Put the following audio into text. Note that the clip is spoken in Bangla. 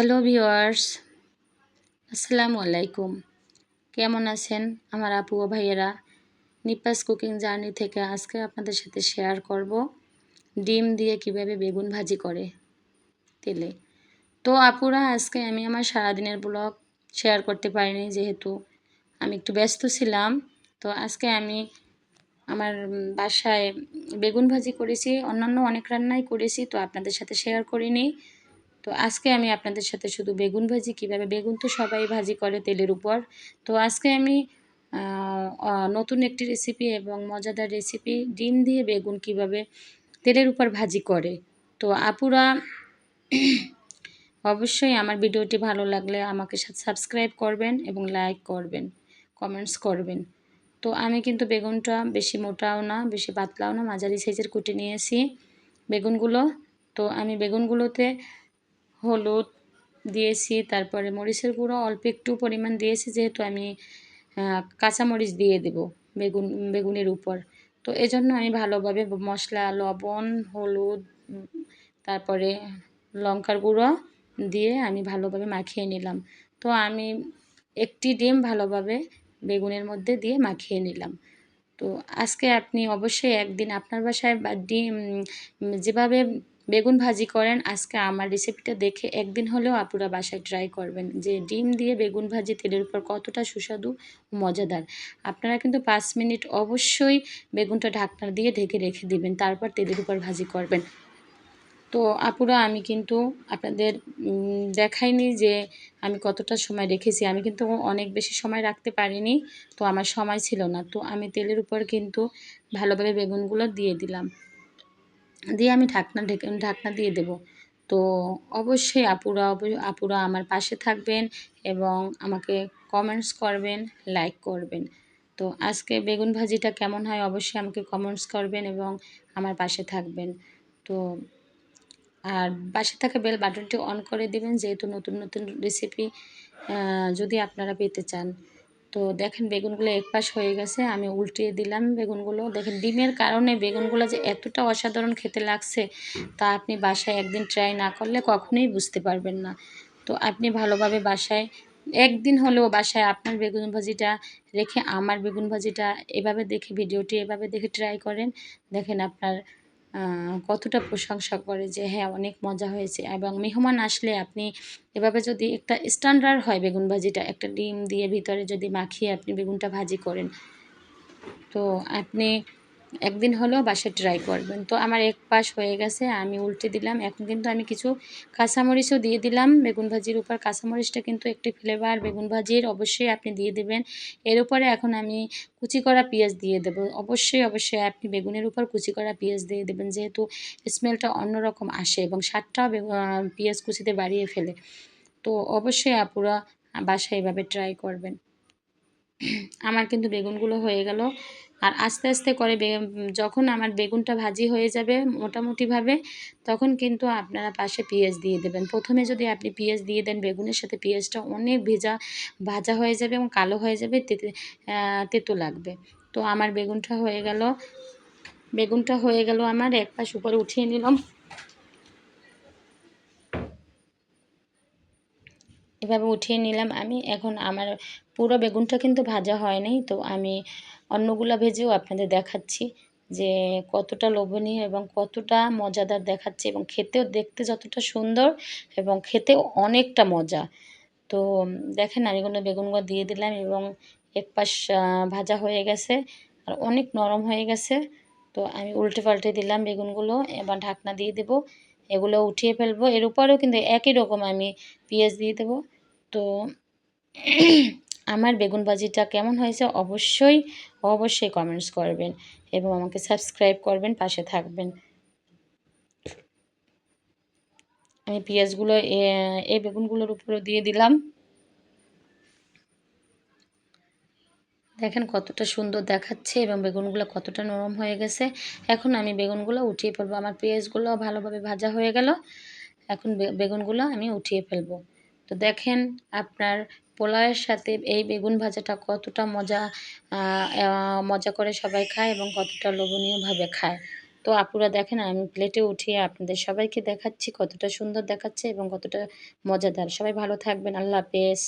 হ্যালো ভিওয়ার্স আসসালামু আলাইকুম কেমন আছেন আমার আপু ও ভাইয়েরা? নিপাস কুকিং জার্নি থেকে আজকে আপনাদের সাথে শেয়ার করব ডিম দিয়ে কীভাবে বেগুন ভাজি করে তেলে। তো আপুরা, আজকে আমি আমার সারাদিনের ব্লগ শেয়ার করতে পারিনি যেহেতু আমি একটু ব্যস্ত ছিলাম। তো আজকে আমি আমার বাসায় বেগুন ভাজি করেছি, অন্যান্য অনেক রান্নাই করেছি, তো আপনাদের সাথে শেয়ার করিনি। তো আজকে আমি আপনাদের সাথে শুধু বেগুন ভাজি, কীভাবে বেগুন তো সবাই ভাজি করে তেলের উপর। তো আজকে আমি নতুন একটি রেসিপি এবং মজাদার রেসিপি ডিম দিয়ে বেগুন কীভাবে তেলের উপর ভাজি করে। তো আপুরা, অবশ্যই আমার ভিডিওটি ভালো লাগলে আমাকে সাবস্ক্রাইব করবেন এবং লাইক করবেন কমেন্টস করবেন। তো আমি কিন্তু বেগুনটা বেশি মোটাও না, বেশি পাতলাও না, মাঝারি সাইজের কুটি নিয়েছি বেগুনগুলো। তো আমি বেগুনগুলোতে হলুদ দিয়েছি, তারপরে মরিচের গুঁড়ো অল্প একটু পরিমাণ দিয়েছি, যেহেতু আমি কাঁচামরিচ দিয়ে দেব বেগুন, বেগুনের উপর। তো এজন্য আমি ভালোভাবে মশলা, লবণ, হলুদ, তারপরে লঙ্কার গুঁড়ো দিয়ে আমি ভালোভাবে মাখিয়ে নিলাম। তো আমি একটি ডিম ভালোভাবে বেগুনের মধ্যে দিয়ে মাখিয়ে নিলাম। তো আজকে আপনি অবশ্যই একদিন আপনার বাসায় বা ডিম যেভাবে বেগুন ভাজি করেন। আজকে আমার রেসিপিটা দেখে একদিন হলেও আপুরা বাসায় ট্রাই করবেন যে ডিম দিয়ে বেগুন ভাজি তেলের উপর কতটা সুস্বাদু, মজাদার। আপনারা কিন্তু পাঁচ মিনিট অবশ্যই বেগুনটা ঢাকনা দিয়ে ঢেকে রেখে দিবেন, তারপর তেলের উপর ভাজি করবেন। তো আপুরা, আমি কিন্তু আপনাদের দেখাইনি যে আমি কতটা সময় রেখেছি। আমি কিন্তু অনেক বেশি সময় রাখতে পারিনি, তো আমার সময় ছিল না। তো আমি তেলের উপর কিন্তু ভালোভাবে বেগুনগুলো দিয়ে দিলাম। দিয়ে আমি ঢাকনা ঢেকে, ঢাকনা দিয়ে দেব। তো অবশ্যই আপুরা আপুরা আমার পাশে থাকবেন এবং আমাকে কমেন্টস করবেন লাইক করবেন। তো আজকে বেগুন ভাজিটা কেমন হয় অবশ্যই আমাকে কমেন্টস করবেন এবং আমার পাশে থাকবেন। তো আর পাশে থাকা বেল বাটনটি অন করে দিবেন, যেহেতু নতুন নতুন রেসিপি যদি আপনারা পেতে চান। তো দেখেন বেগুনগুলো এক পাশ হয়ে গেছে, আমি উল্টিয়ে দিলাম বেগুনগুলো। দেখেন ডিমের কারণে বেগুনগুলো যে এতটা অসাধারণ খেতে লাগছে, তা আপনি বাসায় একদিন ট্রাই না করলে কখনোই বুঝতে পারবেন না। তো আপনি ভালোভাবে বাসায়, একদিন হলেও বাসায় আপনার বেগুন ভাজিটা রেখে আমার বেগুন ভাজিটা এভাবে দেখে, ভিডিওটি এভাবে দেখে ট্রাই করেন। দেখেন আপনার কতটা প্রশংসা করে যে হ্যাঁ অনেক মজা হয়েছে। এবং মেহমান আসলে আপনি এভাবে যদি একটা স্ট্যান্ডার্ড হয় বেগুন ভাজিটা, একটা ডিম দিয়ে ভিতরে যদি মাখিয়ে আপনি বেগুনটা ভাজি করেন, তো আপনি একদিন হলেও বাসায় ট্রাই করবেন। তো আমার এক পাশ হয়ে গেছে, আমি উল্টে দিলাম। এখন কিন্তু আমি কিছু কাঁচামরিচও দিয়ে দিলাম। বেগুন ভাজির উপর কাঁচামরিচটা কিন্তু একটি ফ্লেভার বেগুন ভাজির অবশ্যই আপনি দিয়ে দেবেন। এর উপরে এখন আমি কুচি করা পেঁয়াজ দিয়ে দেবো। অবশ্যই অবশ্যই আপনি বেগুনের উপর কুচি করা পেঁয়াজ দিয়ে দেবেন, যেহেতু স্মেলটা অন্যরকম আসে এবং স্বাদটাও পেঁয়াজ কুচিতে বাড়িয়ে ফেলে। তো অবশ্যই আপুরা বাসায় এভাবে ট্রাই করবেন। আমার কিন্তু বেগুনগুলো হয়ে গেল। আর আস্তে আস্তে করে যখন আমার বেগুনটা ভাজি হয়ে যাবে মোটামুটিভাবে, তখন কিন্তু আপনারা পাশে পেঁয়াজ দিয়ে দেবেন। প্রথমে যদি আপনি পেঁয়াজ দিয়ে দেন, বেগুনের সাথে পেঁয়াজটা অনেক ভেজা, ভাজা হয়ে যাবে এবং কালো হয়ে যাবে তেতে লাগবে। তো আমার বেগুনটা হয়ে গেল। বেগুনটা হয়ে গেল, আমার এক পাশ উপরে উঠিয়ে নিলাম। এভাবে উঠিয়ে নিলাম। আমি এখন আমার পুরো বেগুনটা কিন্তু ভাজা হয়নি, তো আমি অন্যগুলো ভেজেও আপনাদের দেখাচ্ছি যে কতটা লোভনীয় এবং কতটা মজাদার দেখাচ্ছে এবং খেতেও দেখতে যতটা সুন্দর এবং খেতেও অনেকটা মজা। তো দেখেন আমি কোনো বেগুনগুলো দিয়ে দিলাম এবং এক পাশ ভাজা হয়ে গেছে আর অনেক নরম হয়ে গেছে। তো আমি উল্টে পাল্টে দিলাম বেগুনগুলো, এবার ঢাকনা দিয়ে দেবো। এগুলো উঠিয়ে ফেলব। এর উপরেও কিন্তু একই রকম আমি পেঁয়াজ দিয়ে দেবো। তো আমার বেগুন ভাজিটা কেমন হয়েছে অবশ্যই অবশ্যই কমেন্টস করবেন এবং আমাকে সাবস্ক্রাইব করবেন, পাশে থাকবেন। আমি পেঁয়াজগুলো এই বেগুনগুলোর উপরে দিয়ে দিলাম। দেখেন কতটা সুন্দর দেখাচ্ছে এবং বেগুনগুলো কতটা নরম হয়ে গেছে। এখন আমি বেগুনগুলো উঠিয়ে ফেলব। আমার পেঁয়াজগুলো ভালোভাবে ভাজা হয়ে গেল। এখন বেগুনগুলো আমি উঠিয়ে ফেলব। তো দেখেন আপনার পোলাওয়ের সাথে এই বেগুন ভাজাটা কতটা মজা মজা করে সবাই খায় এবং কতটা লোভনীয়ভাবে খায়। তো আপুরা দেখেন, আমি প্লেটে উঠিয়ে আপনাদের সবাইকে দেখাচ্ছি কতটা সুন্দর দেখাচ্ছে এবং কতটা মজাদার। সবাই ভালো থাকবেন। আল্লাহ হাফেজ।